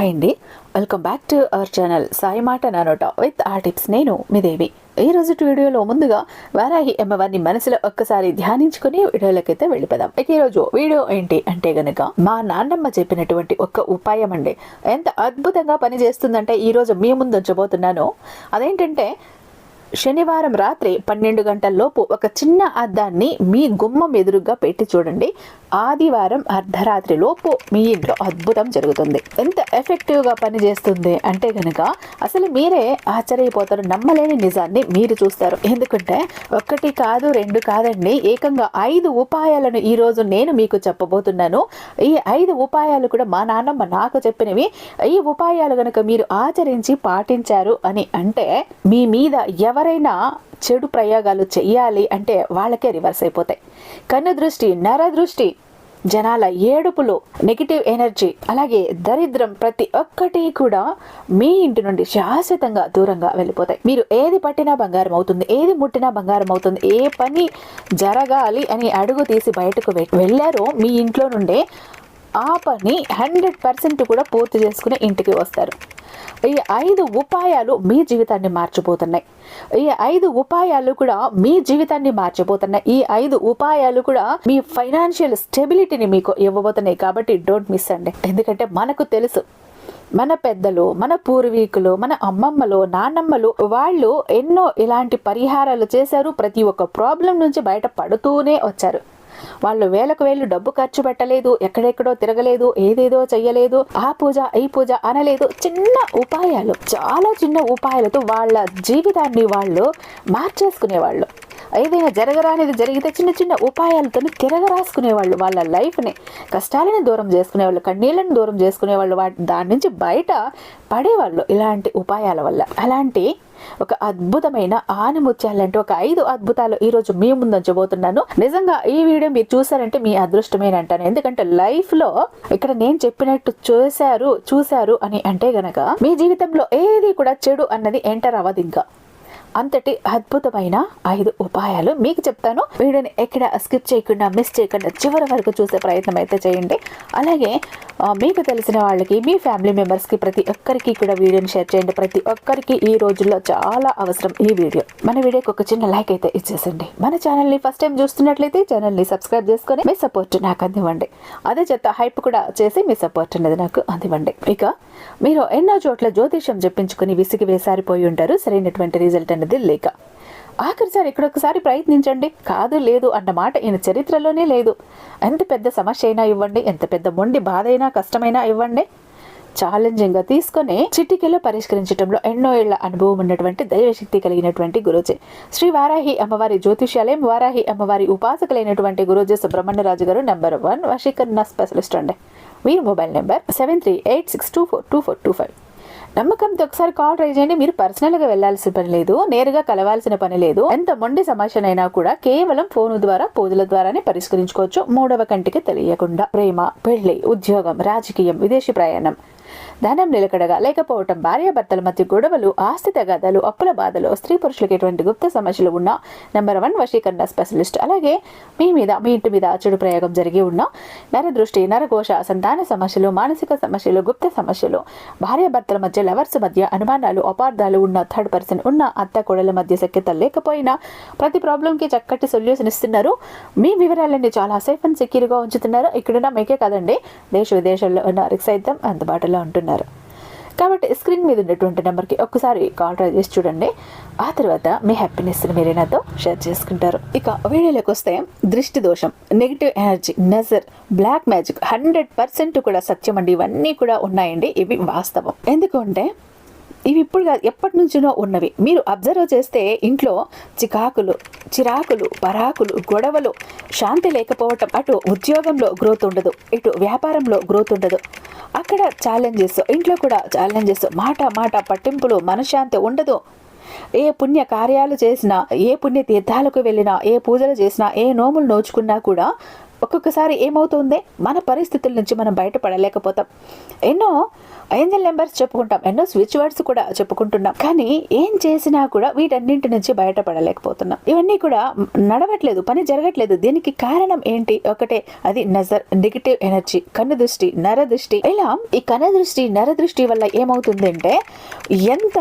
Hi అండి welcome back to our channel Sai మాట నానోట విత్ ఆ టిప్స్ నేను మీ దేవి. ఈ రోజు వీడియోలో ముందుగా వారాహి అమ్మవారిని మనసులో ఒక్కసారి ధ్యానించుకుని వీడియోలకైతే వెళ్ళిపోదాం. ఇక ఈరోజు వీడియో ఏంటి అంటే గనక మా నాన్నమ్మ చెప్పినటువంటి ఒక్క ఉపాయం అండి. ఎంత అద్భుతంగా పనిచేస్తుందంటే ఈరోజు మీ ముందు ఉంచబోతున్నాను. అదేంటంటే శనివారం రాత్రి పన్నెండు గంటల్లోపు ఒక చిన్న అద్దాన్ని మీ గుమ్మం ఎదురుగా పెట్టి చూడండి. ఆదివారం అర్ధరాత్రి లోపు మీ ఇంట్లో అద్భుతం జరుగుతుంది. ఎంత ఎఫెక్టివ్గా పనిచేస్తుంది అంటే కనుక అసలు మీరే ఆశ్చర్యపోతారు నమ్మలేని నిజాన్ని మీరు చూస్తారు. ఎందుకంటే ఒక్కటి కాదు రెండు కాదండి. ఏకంగా ఐదు ఉపాయాలను ఈ రోజు నేను మీకు చెప్పబోతున్నాను. ఈ ఐదు ఉపాయాలు కూడా మా నాన్నమ్మ నాకు చెప్పినవి. ఈ ఉపాయాలు కనుక మీరు ఆచరించి పాటించారు అని అంటే మీ మీద ఎవరు ఎవరైనా చెడు ప్రయోగాలు చెయ్యాలి అంటే వాళ్ళకే రివర్స్ అయిపోతాయి. కన్ను దృష్టి నర దృష్టి జనాల ఏడుపులు నెగిటివ్ ఎనర్జీ అలాగే దరిద్రం ప్రతి ఒక్కటి కూడా మీ ఇంటి నుండి శాశ్వతంగా దూరంగా వెళ్ళిపోతాయి. మీరు ఏది పట్టినా బంగారం అవుతుంది ఏది ముట్టినా బంగారం అవుతుంది ఏ పని జరగాలి అని అడుగు తీసి బయటకు వెళ్ళారో మీ ఇంట్లో నుండే ఆ పని హండ్రెడ్ పర్సెంట్ కూడా పూర్తి చేసుకుని ఇంటికి వస్తారు. ఈ ఐదు ఉపాయాలు మీ జీవితాన్ని మార్చిపోతున్నాయి. ఈ ఐదు ఉపాయాలు కూడా మీ జీవితాన్ని మార్చిపోతున్నాయి. ఈ ఐదు ఉపాయాలు కూడా మీ ఫైనాన్షియల్ స్టెబిలిటీని మీకు ఇవ్వబోతున్నాయి. కాబట్టి డోంట్ మిస్ అండి. ఎందుకంటే మనకు తెలుసు మన పెద్దలు మన పూర్వీకులు మన అమ్మమ్మలు నాన్నమ్మలు వాళ్ళు ఎన్నో ఇలాంటి పరిహారాలు చేశారు. ప్రతి ఒక్క ప్రాబ్లం నుంచి బయట పడుతూనే వచ్చారు. వాళ్ళు వేలకు వేలు డబ్బు ఖర్చు పెట్టలేదు ఎక్కడెక్కడో తిరగలేదు ఏదేదో చెయ్యలేదు ఆ పూజ ఈ పూజ అనలేదు. చిన్న ఉపాయాలు చాలా చిన్న ఉపాయాలతో వాళ్ళ జీవితాన్ని వాళ్ళు మార్చేసుకునేవాళ్ళు. ఏదైనా జరగరానిది జరిగితే చిన్న చిన్న ఉపాయాలతో తిరగరాసుకునేవాళ్ళు వాళ్ళ లైఫ్ని. కష్టాలని దూరం చేసుకునేవాళ్ళు కన్నీళ్ళని దూరం చేసుకునేవాళ్ళు వాటి దాని నుంచి బయట పడేవాళ్ళు ఇలాంటి ఉపాయాల వల్ల. అలాంటి ఒక అద్భుతమైన ఆనిముత్యాలంటే ఒక ఐదు అద్భుతాలు ఈ రోజు మీ ముందు నిజంగా ఈ వీడియో మీరు చూసారంటే మీ అదృష్టమేనంటాను. ఎందుకంటే లైఫ్లో ఇక్కడ నేను చెప్పినట్టు చూశారు చూశారు అని అంటే గనక మీ జీవితంలో ఏది కూడా చెడు అన్నది ఎంటర్ అవ్వదు ఇంకా. అంతటి అద్భుతమైన ఐదు ఉపాయాలు మీకు చెప్తాను. వీడియోని ఎక్కడ స్కిప్ చేయకుండా మిస్ చేయకుండా చివరి వరకు చూసే ప్రయత్నం అయితే చేయండి. అలాగే మీకు తెలిసిన వాళ్ళకి మీ ఫ్యామిలీ మెంబర్స్కి ప్రతి ఒక్కరికి కూడా వీడియోని షేర్ చేయండి. ప్రతి ఒక్కరికి ఈ రోజుల్లో చాలా అవసరం ఈ వీడియో. మన వీడియోకి ఒక చిన్న లైక్ అయితే ఇచ్చేసండి. మన ఛానల్ని ఫస్ట్ టైం చూస్తున్నట్లయితే ఛానల్ని సబ్స్క్రైబ్ చేసుకొని మీ సపోర్ట్ నాకు అందివ్వండి. అదే చెత్త హైప్ కూడా చేసి మీ సపోర్ట్ అనేది నాకు అందివ్వండి. ఇక మీరు ఎన్నో చోట్ల జ్యోతిష్యం చెప్పించుకుని విసిగి వేసారిపోయి ఉంటారు. సరైనటువంటి రిజల్ట్ అన్నది లేక ఆఖరిసారి ఇక్కడొకసారి ప్రయత్నించండి. కాదు లేదు అన్న మాట ఈయన చరిత్రలోనే లేదు. ఎంత పెద్ద సమస్య అయినా ఇవ్వండి ఎంత పెద్ద మొండి బాధ అయినా కష్టమైనా ఇవ్వండి. ఛాలెంజింగ్గా తీసుకొని చిటికెలో పరిష్కరించడంలో ఎన్నో ఏళ్ళ అనుభవం ఉన్నటువంటి దైవశక్తి కలిగినటువంటి గురుజీ. శ్రీ వారాహి అమ్మవారి జ్యోతిష్యాలయం వారాహి అమ్మవారి ఉపాసకులైనటువంటి గురుజీ సుబ్రహ్మణ్యరాజు గారు నెంబర్ వన్ వశీకరణ స్పెషలిస్ట్ అండి. మీ mobile number seven three eight six two four two four two five. నమ్మకంతో ఒకసారి కాల్ ట్రై చేయండి. మీరు పర్సనల్గా వెళ్ళాల్సిన పని లేదు. నేరుగా కలవాల్సిన పని లేదు. ఎంత మొండి సమస్యనైనా కూడా కేవలం ఫోన్ ద్వారా పూజల ద్వారానే పరిష్కరించుకోవచ్చు. మూడవ కంటికి తెలియకుండా ప్రేమ పెళ్ళి ఉద్యోగం రాజకీయం విదేశీ ప్రయాణం. ధనం నిలకడగా లేకపోవటం భార్యాభర్తల మధ్య గొడవలు ఆస్తి తగాదాలు అప్పుల బాధలు స్త్రీ పురుషులకు ఎటువంటి గుప్త సమస్యలు ఉన్న నెంబర్ వన్ వశీకరణ స్పెషలిస్ట్ అలాగే మీ మీద మీ ఇంటి మీద చెడు ప్రయోగం జరిగి ఉన్న నరదృష్టి నరకోశ సంతాన సమస్యలు మానసిక సమస్యలు గుప్త సమస్యలు భార్యాభర్తల మధ్య లవర్స్ మధ్య అనుమానాలు అపార్థాలు ఉన్న థర్డ్ పర్సన్ ఉన్న అత్త కోడల మధ్య సఖ్యత లేకపోయినా ప్రతి ప్రాబ్లంకి చక్కటి సొల్యూషన్ ఇస్తున్నారు. మీ వివరాలన్నీ చాలా సేఫ్ అండ్ సెక్యూర్గా ఉంచుతున్నారు. ఇక్కడున్న మీకే కాదండి. దేశ విదేశాల్లో ఉన్న వారికి సైతం అందుబాటులో ఉంటున్నారు. కాబట్టి స్క్రీన్ మీద ఉన్నటువంటి నెంబర్కి ఒక్కసారి కాల్ ట్రై చేసి చూడండి. ఆ తర్వాత మీ హ్యాపీనెస్ని మీరే నాతో షేర్ చేసుకుంటారు. ఇక వీడియోలోకి వస్తే దృష్టి దోషం నెగిటివ్ ఎనర్జీ నజర్ బ్లాక్ మ్యాజిక్ హండ్రెడ్ పర్సెంట్ కూడా సత్యం అండి. ఇవన్నీ కూడా ఉన్నాయండి. ఇవి వాస్తవం. ఎందుకంటే ఇవి ఇప్పుడు ఎప్పటి నుంచినో ఉన్నవి. మీరు అబ్జర్వ్ చేస్తే ఇంట్లో చికాకులు చిరాకులు పరాకులు గొడవలు శాంతి లేకపోవటం అటు ఉద్యోగంలో గ్రోత్ ఉండదు ఇటు వ్యాపారంలో గ్రోత్ ఉండదు. అక్కడ ఛాలెంజెస్ ఇంట్లో కూడా ఛాలెంజెస్ మాట మాట పట్టింపులు మనశ్శాంతి ఉండదు. ఏ పుణ్య కార్యాలు చేసినా ఏ పుణ్య తీర్థాలకు వెళ్ళినా ఏ పూజలు చేసినా ఏ నోములు నోచుకున్నా కూడా ఒక్కొక్కసారి ఏమవుతుంది? మన పరిస్థితుల నుంచి మనం బయటపడలేకపోతాం. ఎన్నో ఏంజల్ నెంబర్స్ చెప్పుకుంటాం. ఎన్నో స్విచ్ వర్డ్స్ కూడా చెప్పుకుంటున్నాం. కానీ ఏం చేసినా కూడా వీటన్నింటి నుంచి బయటపడలేకపోతున్నాం. ఇవన్నీ కూడా నడవట్లేదు పని జరగట్లేదు. దీనికి కారణం ఏంటి? ఒకటే అది నజర్ నెగిటివ్ ఎనర్జీ కన్ను దృష్టి నర దృష్టి. ఇలా ఈ కన్ను దృష్టి నర దృష్టి వల్ల ఏమవుతుందంటే ఎంత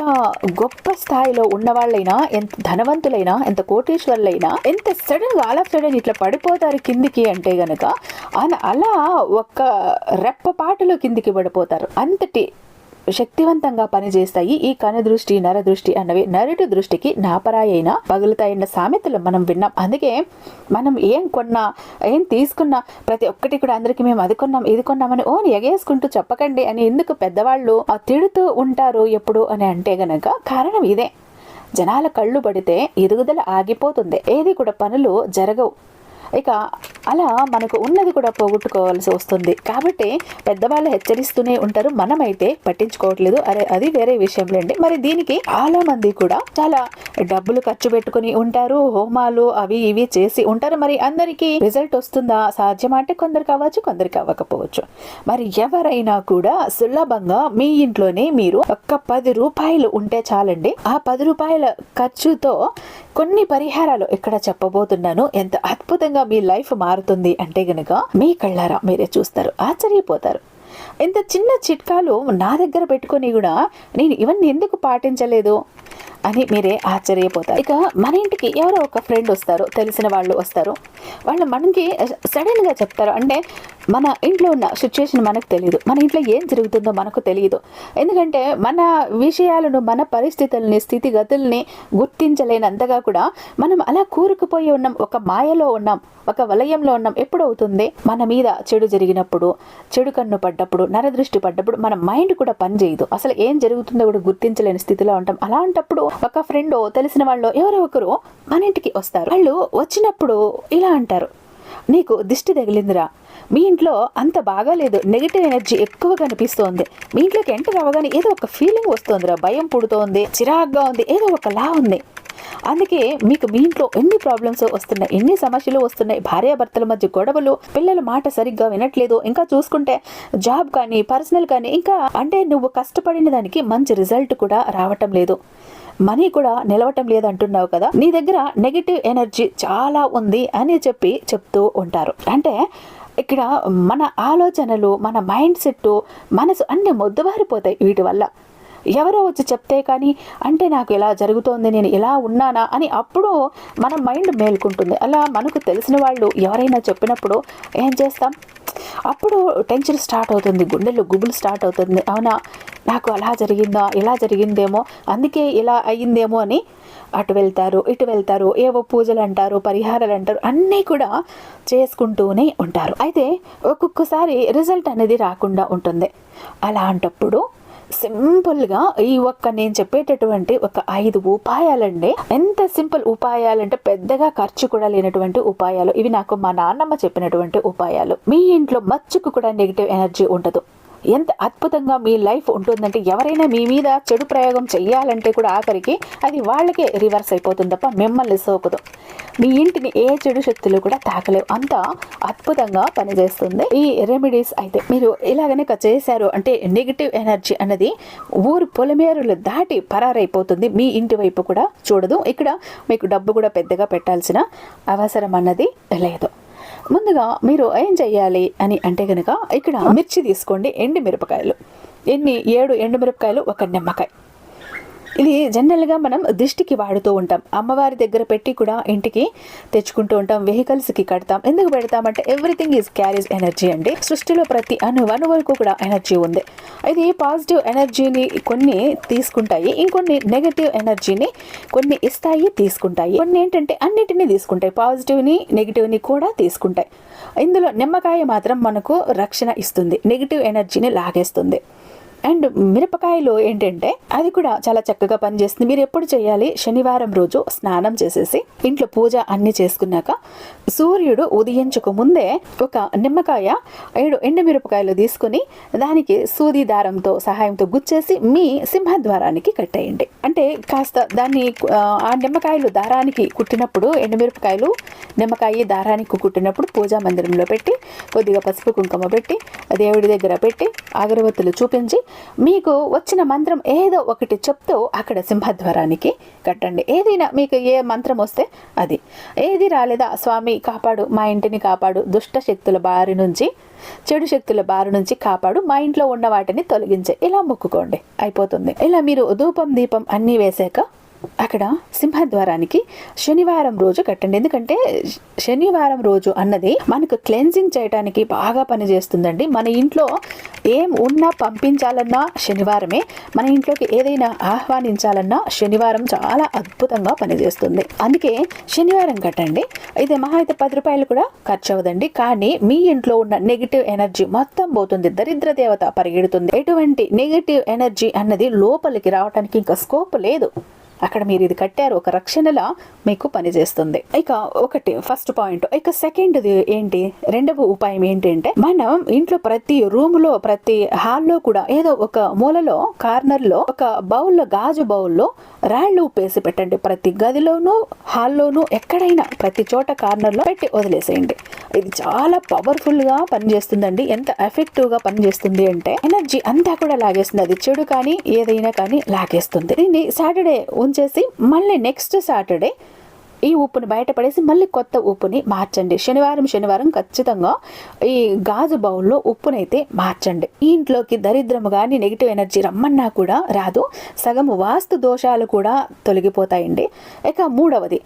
గొప్ప స్థాయిలో ఉన్న వాళ్ళైనా ఎంత ధనవంతులైనా ఎంత కోటీశ్వర్లైనా ఎంత సడన్గా ఆల్ ఆఫ్ సడన్ ఇట్లా పడిపోతారు కిందికి అంటే గనక అన- అలా ఒక్క రెప్పపాటులో కిందికి పడిపోతారు. అంతటి శక్తివంతంగా పనిచేస్తాయి ఈ కన దృష్టి నర దృష్టి అన్నవి. నరుడి దృష్టికి నాపరాయైన అయినా పగులుతాయన్న సామెతలు మనం విన్నాం. అందుకే మనం ఏం కొన్నా ఏం తీసుకున్నా ప్రతి ఒక్కటి కూడా అందరికీ మేము అది కొన్నాం ఇది కొన్నామని ఓ ఎగేసుకుంటూ చెప్పకండి అని ఎందుకు పెద్దవాళ్ళు ఆ తిడుతూ ఉంటారు ఎప్పుడు అని అంటే గనక కారణం ఇదే. జనాల కళ్ళు పడితే ఎదుగుదల ఆగిపోతుంది. ఏది కూడా పనులు జరగవు. ఇక అలా మనకు ఉన్నది కూడా పోగొట్టుకోవాల్సి వస్తుంది. కాబట్టి పెద్దవాళ్ళు హెచ్చరిస్తూనే ఉంటారు. మనమైతే పట్టించుకోవట్లేదు. అరే అది వేరే విషయంలేండి మరి దీనికి చాలా మంది కూడా చాలా డబ్బులు ఖర్చు పెట్టుకుని ఉంటారు. హోమాలు అవి ఇవి చేసి ఉంటారు. మరి అందరికీ రిజల్ట్ వస్తుందా? సాధ్యం అంటే కొందరికి అవ్వచ్చు కొందరికి అవ్వకపోవచ్చు. మరి ఎవరైనా కూడా సులభంగా మీ ఇంట్లోనే మీరు ఒక్క పది రూపాయలు ఉంటే చాలండి. ఆ పది రూపాయల ఖర్చుతో కొన్ని పరిహారాలు ఇక్కడ చెప్పబోతున్నాను. ఎంత అద్భుతంగా మీ లైఫ్ మారుతుంది అంటే గనుక మీ కళ్ళారా మీరే చూస్తారు ఆశ్చర్యపోతారు. ఇంత చిన్న చిట్కాలు నా దగ్గర పెట్టుకొని కూడా నేను ఇవన్నీ ఎందుకు పాటించలేదు? అని మీరే ఆశ్చర్యపోతారు. ఇక మన ఇంటికి ఎవరో ఒక ఫ్రెండ్ వస్తారు తెలిసిన వాళ్ళు వస్తారు. వాళ్ళు మనకి సడన్గా చెప్తారు. అంటే మన ఇంట్లో ఉన్న సిచ్యువేషన్ మనకు తెలియదు మన ఇంట్లో ఏం జరుగుతుందో మనకు తెలియదు ఎందుకంటే మన విషయాలను మన పరిస్థితుల్ని స్థితిగతుల్ని గుర్తించలేనంతగా కూడా మనం అలా కూరుకుపోయి ఉన్నాం. ఒక మాయలో ఉన్నాం. ఒక వలయంలో ఉన్నాం. ఎప్పుడు అవుతుంది? మన మీద చెడు జరిగినప్పుడు చెడు కన్ను పడ్డప్పుడు నరదృష్టి పడ్డప్పుడు మన మైండ్ కూడా పనిచేయదు. అసలు ఏం జరుగుతుందో కూడా గుర్తించలేని స్థితిలో ఉంటాం. అలాంటప్పుడు ఒక ఫ్రెండ్ తెలిసిన వాళ్ళు ఎవరో ఒకరు మన ఇంటికి వస్తారు. వాళ్ళు వచ్చినప్పుడు ఇలా అంటారు. నీకు దిష్టి తగిలిందిరా. మీ ఇంట్లో అంత బాగాలేదు నెగిటివ్ ఎనర్జీ ఎక్కువ కనిపిస్తోంది మీ ఇంట్లోకి ఎంటర్ అవ్వగానే ఏదో ఒక ఫీలింగ్ వస్తుందిరా. భయం పుడుతోంది. చిరాగ్గా ఉంది. ఏదో ఒకలా ఉంది. అందుకే మీకు మీ ఇంట్లో ఎన్ని ప్రాబ్లమ్స్ వస్తున్నాయి ఎన్ని సమస్యలు వస్తున్నాయి భార్యాభర్తల మధ్య గొడవలు పిల్లల మాట సరిగ్గా వినట్లేదు ఇంకా చూసుకుంటే జాబ్ కానీ పర్సనల్ కానీ ఇంకా అంటే నువ్వు కష్టపడిన దానికి మంచి రిజల్ట్ కూడా రావటం లేదు. మనీ కూడా నిలవటం లేదంటున్నావు కదా. నీ దగ్గర నెగిటివ్ ఎనర్జీ చాలా ఉంది అని చెప్పి చెప్తూ ఉంటారు. అంటే ఇక్కడ మన ఆలోచనలు మన మైండ్ సెట్ మనసు అన్ని మొద్దుబారిపోతాయి వీటి వల్ల. ఎవరో వచ్చి చెప్తే కానీ అంటే నాకు ఇలా జరుగుతోంది నేను ఇలా ఉన్నానా? అని అప్పుడు మన మైండ్ మేల్కుంటుంది. అలా మనకు తెలిసిన వాళ్ళు ఎవరైనా చెప్పినప్పుడు ఏం చేస్తాం? అప్పుడు టెన్షన్ స్టార్ట్ అవుతుంది గుండెల్లో గుబులు స్టార్ట్ అవుతుంది. అవునా? నాకు అలా జరిగిందా? ఇలా జరిగిందేమో? అందుకే ఇలా అయ్యిందేమో? అని అటు వెళ్తారు ఇటు వెళ్తారు ఏవో పూజలు అంటారు పరిహారాలు అంటారు అన్నీ కూడా చేసుకుంటూనే ఉంటారు. అయితే ఒక్కొక్కసారి రిజల్ట్ అనేది రాకుండా ఉంటుంది. అలాంటప్పుడు సింపుల్గా ఈ ఒక్క నేను చెప్పేటటువంటి ఒక ఐదు ఉపాయాలండి. ఎంత సింపుల్ ఉపాయాలంటే పెద్దగా ఖర్చు కూడా లేనటువంటి ఉపాయాలు. ఇవి నాకు మా నాన్నమ్మ చెప్పినటువంటి ఉపాయాలు. మీ ఇంట్లో మచ్చుకు కూడా నెగిటివ్ ఎనర్జీ ఉండదు. ఎంత అద్భుతంగా మీ లైఫ్ ఉంటుందంటే ఎవరైనా మీ మీద చెడు ప్రయోగం చెయ్యాలంటే కూడా ఆఖరికి అది వాళ్ళకే రివర్స్ అయిపోతుంది తప్ప మిమ్మల్ని సోకదు. మీ ఇంటిని ఏ చెడు శక్తులు కూడా తాకలేవు. అంత అద్భుతంగా పనిచేస్తుంది. ఈ రెమెడీస్ అయితే మీరు ఇలాగనే చేశారు అంటే నెగిటివ్ ఎనర్జీ అన్నది ఊరు పొలమేరులు దాటి పరారైపోతుంది. మీ ఇంటి వైపు కూడా చూడదు. ఇక్కడ మీకు డబ్బు కూడా పెద్దగా పెట్టాల్సిన అవసరం అన్నది లేదు. ముందుగా మీరు ఏం చెయ్యాలి అని అంటే కనుక ఇక్కడ మిర్చి తీసుకోండి ఎండు మిరపకాయలు. ఎన్ని? ఏడు ఎండు మిరపకాయలు ఒక నిమ్మకాయ. ఇది జనరల్గా మనం దిష్టికి వాడుతూ ఉంటాం. అమ్మవారి దగ్గర పెట్టి కూడా ఇంటికి తెచ్చుకుంటూ ఉంటాం. వెహికల్స్కి కడతాం. ఎందుకు పెడతామంటే ఎవ్రీథింగ్ ఈజ్ క్యారీస్ ఎనర్జీ అండి. సృష్టిలో ప్రతి అణు వరకు కూడా ఎనర్జీ ఉంది. ఇది పాజిటివ్ ఎనర్జీని కొన్ని తీసుకుంటాయి. ఇంకొన్ని నెగటివ్ ఎనర్జీని కొన్ని ఇస్తాయి తీసుకుంటాయి. కొన్ని ఏంటంటే అన్నిటినీ తీసుకుంటాయి. పాజిటివ్ని నెగిటివ్ని కూడా తీసుకుంటాయి. ఇందులో నిమ్మకాయ మాత్రం మనకు రక్షణ ఇస్తుంది. నెగిటివ్ ఎనర్జీని లాగేస్తుంది. అండ్ మిరపకాయలో ఏంటంటే అది కూడా చాలా చక్కగా పనిచేస్తుంది. మీరు ఎప్పుడు చేయాలి? శనివారం రోజు స్నానం చేసేసి ఇంట్లో పూజ అన్ని చేసుకున్నాక సూర్యుడు ఉదయించక ముందే ఒక నిమ్మకాయ ఏడు ఎండుమిరపకాయలు తీసుకుని దానికి సూది దారంతో సహాయంతో గుచ్చేసి మీ సింహద్వారానికి కట్టేయండి. అంటే కాస్త దాన్ని ఆ, నిమ్మకాయలు దారానికి కుట్టినప్పుడు ఎండుమిరపకాయలు నిమ్మకాయ దారానికి కుట్టినప్పుడు పూజా మందిరంలో పెట్టి కొద్దిగా పసుపు కుంకుమ పెట్టి దేవుడి దగ్గర పెట్టి అగరబత్తులు చూపించి మీకు వచ్చిన మంత్రం ఏదో ఒకటి చెప్తూ అక్కడ సింహద్వారానికి కట్టండి. ఏదైనా మీకు ఏ మంత్రం వస్తే అది. ఏది రాలేదా? స్వామి కాపాడు మా ఇంటిని కాపాడు దుష్ట శక్తుల బారి నుంచి చెడు శక్తుల బారి నుంచి కాపాడు మా ఇంట్లో ఉన్న వాటిని తొలగించే. ఇలా మొక్కుకోండి. అయిపోతుంది. ఇలా మీరు ధూపం దీపం అన్నీ వేసాక అక్కడ సింహద్వారానికి శనివారం రోజు కట్టండి. ఎందుకంటే శనివారం రోజు అన్నది మనకు క్లెన్జింగ్ చేయడానికి బాగా పనిచేస్తుందండి. మన ఇంట్లో ఏం ఉన్నా పంపించాలన్నా శనివారమే. మన ఇంట్లోకి ఏదైనా ఆహ్వానించాలన్నా శనివారం చాలా అద్భుతంగా పనిచేస్తుంది. అందుకే శనివారం కట్టండి. ఇది మహా అయితే పది రూపాయలు కూడా ఖర్చు అవ్వదండి కానీ మీ ఇంట్లో ఉన్న నెగిటివ్ ఎనర్జీ మొత్తం పోతుంది. దరిద్ర దేవత పరిగెడుతుంది. ఎటువంటి నెగిటివ్ ఎనర్జీ అన్నది లోపలికి రావడానికి ఇంకా స్కోప్ లేదు. అక్కడ మీరు ఇది కట్టారు ఒక రక్షణలా మీకు పనిచేస్తుంది. ఇక ఒకటి ఫస్ట్ పాయింట్ ఇక సెకండ్ది ఏంటి? రెండవ ఉపాయం ఏంటంటే మనం ఇంట్లో ప్రతి రూమ్లో ప్రతి హాల్లో కూడా ఏదో ఒక మూలలో కార్నర్లో ఒక బౌల్లో గాజు బౌల్లో రాళ్ళు ఉప్పేసి పెట్టండి. ప్రతి గదిలోనూ హాల్లోనూ ఎక్కడైనా ప్రతి చోట కార్నర్లో పెట్టి వదిలేసేయండి. ఇది చాలా పవర్ఫుల్గా పనిచేస్తుందండి. ఎంత ఎఫెక్టివ్గా పనిచేస్తుంది అంటే ఎనర్జీ అంతా కూడా లాగేస్తుంది. అది చెడు కానీ ఏదైనా కానీ లాగేస్తుంది. దీన్ని సాటర్డే ఉంచేసి మళ్ళీ నెక్స్ట్ సాటర్డే ఈ ఉప్పుని బయటపడేసి మళ్ళీ కొత్త ఉప్పుని మార్చండి. శనివారం శనివారం ఖచ్చితంగా ఈ గాజు బౌల్లో ఉప్పునైతే మార్చండి. ఇంట్లోకి దరిద్రము కానీ నెగిటివ్ ఎనర్జీ రమ్మన్నా కూడా రాదు. సగం వాస్తు దోషాలు కూడా తొలగిపోతాయండి. ఇక మూడవది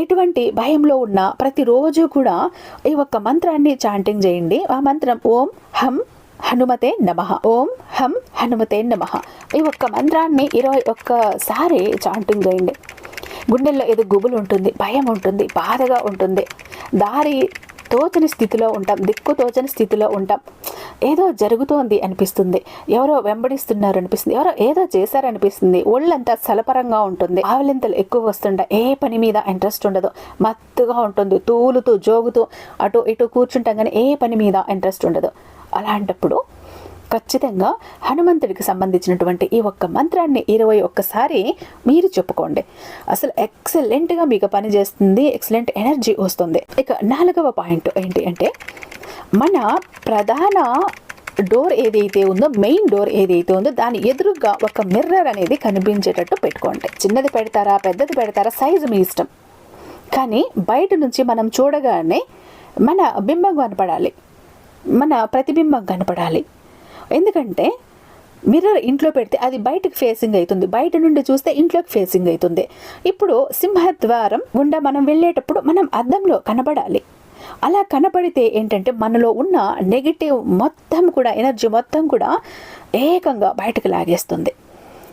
ఎటువంటి భయంలో ఉన్న ప్రతిరోజు కూడా ఈ ఒక్క మంత్రాన్ని చాంటింగ్ చేయండి. ఆ మంత్రం ఓం హం హనుమతే నమ. ఓం హం హనుమతే నమ. ఈ ఒక్క మంత్రాన్ని ఇరవై ఒక్కసారి చాంటింగ్ చేయండి. గుండెల్లో ఏదో గుబులు ఉంటుంది భయం ఉంటుంది బాధగా ఉంటుంది. దారి తోచని స్థితిలో ఉంటాం దిక్కు తోచని స్థితిలో ఉంటాం. ఏదో జరుగుతోంది అనిపిస్తుంది. ఎవరో వెంబడిస్తున్నారు అనిపిస్తుంది. ఎవరో ఏదో చేశారనిపిస్తుంది ఒళ్ళంతా సలపరంగా ఉంటుంది. ఆవలింతలు ఎక్కువ వస్తుండే ఏ పని మీద ఇంట్రెస్ట్ ఉండదు. మత్తుగా ఉంటుంది. తూలుతూ జోగుతూ అటు ఇటు కూర్చుంటాం కానీ ఏ పని మీద ఇంట్రెస్ట్ ఉండదు. అలాంటప్పుడు ఖచ్చితంగా హనుమంతుడికి సంబంధించినటువంటి ఈ ఒక్క మంత్రాన్ని ఇరవై ఒక్కసారి మీరు చెప్పుకోండి. అసలు ఎక్సలెంట్గా మీకు పనిచేస్తుంది ఎక్సలెంట్ ఎనర్జీ వస్తుంది. ఇక నాలుగవ పాయింట్ ఏంటి అంటే మన ప్రధాన డోర్ ఏదైతే ఉందో మెయిన్ డోర్ ఏదైతే ఉందో దాని ఎదురుగా ఒక మిర్రర్ అనేది కనిపించేటట్టు పెట్టుకోండి. చిన్నది పెడతారా పెద్దది పెడతారా సైజు మీ ఇష్టం. కానీ బయట నుంచి మనం చూడగానే మన బింబం కనపడాలి. మన ప్రతిబింబం కనపడాలి. ఎందుకంటే మిర్రర్ ఇంట్లో పెడితే అది బయటకు ఫేసింగ్ అవుతుంది. బయట నుండి చూస్తే ఇంట్లోకి ఫేసింగ్ అవుతుంది. ఇప్పుడు సింహద్వారం గుండా మనం వెళ్ళేటప్పుడు మనం అద్దంలో కనబడాలి. అలా కనబడితే ఏంటంటే మనలో ఉన్న నెగిటివ్ మొత్తం కూడా ఎనర్జీ మొత్తం కూడా ఏకంగా బయటకు లాగేస్తుంది.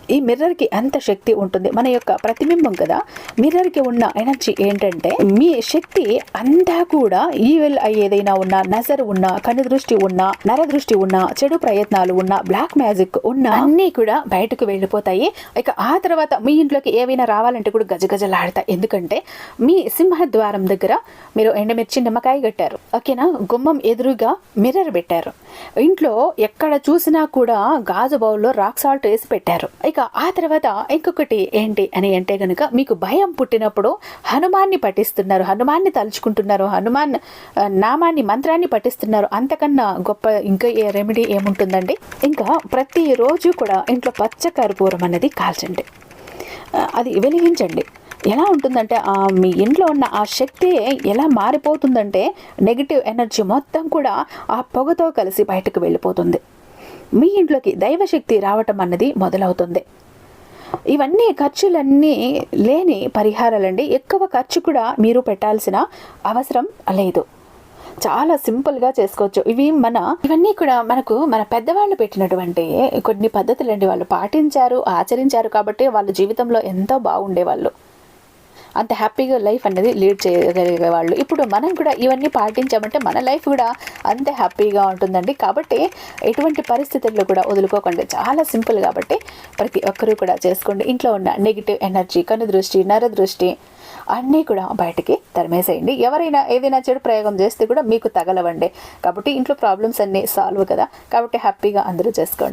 ఈ మిర్రర్కి అంత శక్తి ఉంటుంది? మన యొక్క ప్రతిబింబం కదా? మిర్రర్కి ఉన్న ఎనర్జీ ఏంటంటే మీ శక్తి అంతా కూడా ఈవెల్ ఏదైనా ఉన్నా నజర్ ఉన్నా కను దృష్టి ఉన్నా నర దృష్టి ఉన్నా చెడు ప్రయత్నాలు ఉన్నా బ్లాక్ మ్యాజిక్ ఉన్నా అన్నీ కూడా బయటకు వెళ్ళిపోతాయి. ఇక ఆ తర్వాత మీ ఇంట్లోకి ఏవైనా రావాలంటే కూడా గజగజలాడతాయి ఎందుకంటే మీ సింహద్వారం దగ్గర మీరు ఎండమిర్చి నిమ్మకాయ కట్టారు ఓకేనా? గుమ్మం ఎదురుగా మిర్రర్ పెట్టారు. ఇంట్లో ఎక్కడ చూసినా కూడా గాజు బౌల్లో రాక్ సాల్ట్ వేసి పెట్టారు. ఇక ఆ తర్వాత ఇంకొకటి ఏంటి అని అంటే కనుక మీకు భయం పుట్టినప్పుడు హనుమాన్ని పఠిస్తున్నారు హనుమాన్ని తలుచుకుంటున్నారు హనుమాన్ నామాన్ని మంత్రాన్ని పఠిస్తున్నారు. అంతకన్నా గొప్ప ఇంకా ఏ రెమెడీ ఏముంటుందండి? ఇంకా ప్రతిరోజు కూడా ఇంట్లో పచ్చ కర్పూరం అనేది కాల్చండి. అది వెలిగించండి. ఎలా ఉంటుందంటే మీ ఇంట్లో ఉన్న ఆ శక్తి ఎలా మారిపోతుందంటే నెగిటివ్ ఎనర్జీ మొత్తం కూడా ఆ పొగతో కలిసి బయటకు వెళ్ళిపోతుంది. మీ ఇంట్లోకి దైవశక్తి రావటం అన్నది మొదలవుతుంది. ఇవన్నీ ఖర్చులన్నీ లేని పరిహారాలండి. ఎక్కువ ఖర్చు కూడా మీరు పెట్టాల్సిన అవసరం లేదు. చాలా సింపుల్గా చేసుకోవచ్చు. ఇవి మన ఇవన్నీ కూడా మనకు మన పెద్దవాళ్ళు పెట్టినటువంటి కొన్ని పద్ధతులండి. వాళ్ళు పాటించారు ఆచరించారు కాబట్టి వాళ్ళ జీవితంలో ఎంతో బాగుండేవాళ్ళు. అంత హ్యాపీగా లైఫ్ అనేది లీడ్ చేయగలిగే వాళ్ళు. ఇప్పుడు మనం కూడా ఇవన్నీ పాటించామంటే మన లైఫ్ కూడా అంతే హ్యాపీగా ఉంటుందండి. కాబట్టి ఎటువంటి పరిస్థితుల్లో కూడా వదులుకోకండి చాలా సింపుల్ కాబట్టి ప్రతి ఒక్కరూ కూడా చేసుకోండి. ఇంట్లో ఉన్న నెగిటివ్ ఎనర్జీ కను దృష్టి నర దృష్టి అన్నీ కూడా బయటికి తరిమేసేయండి. ఎవరైనా ఏదైనా చెడు ప్రయోగం చేస్తే కూడా మీకు తగలవండి. కాబట్టి ఇంట్లో ప్రాబ్లమ్స్ అన్నీ సాల్వ్ కదా. కాబట్టి హ్యాపీగా అందరూ చేసుకోండి.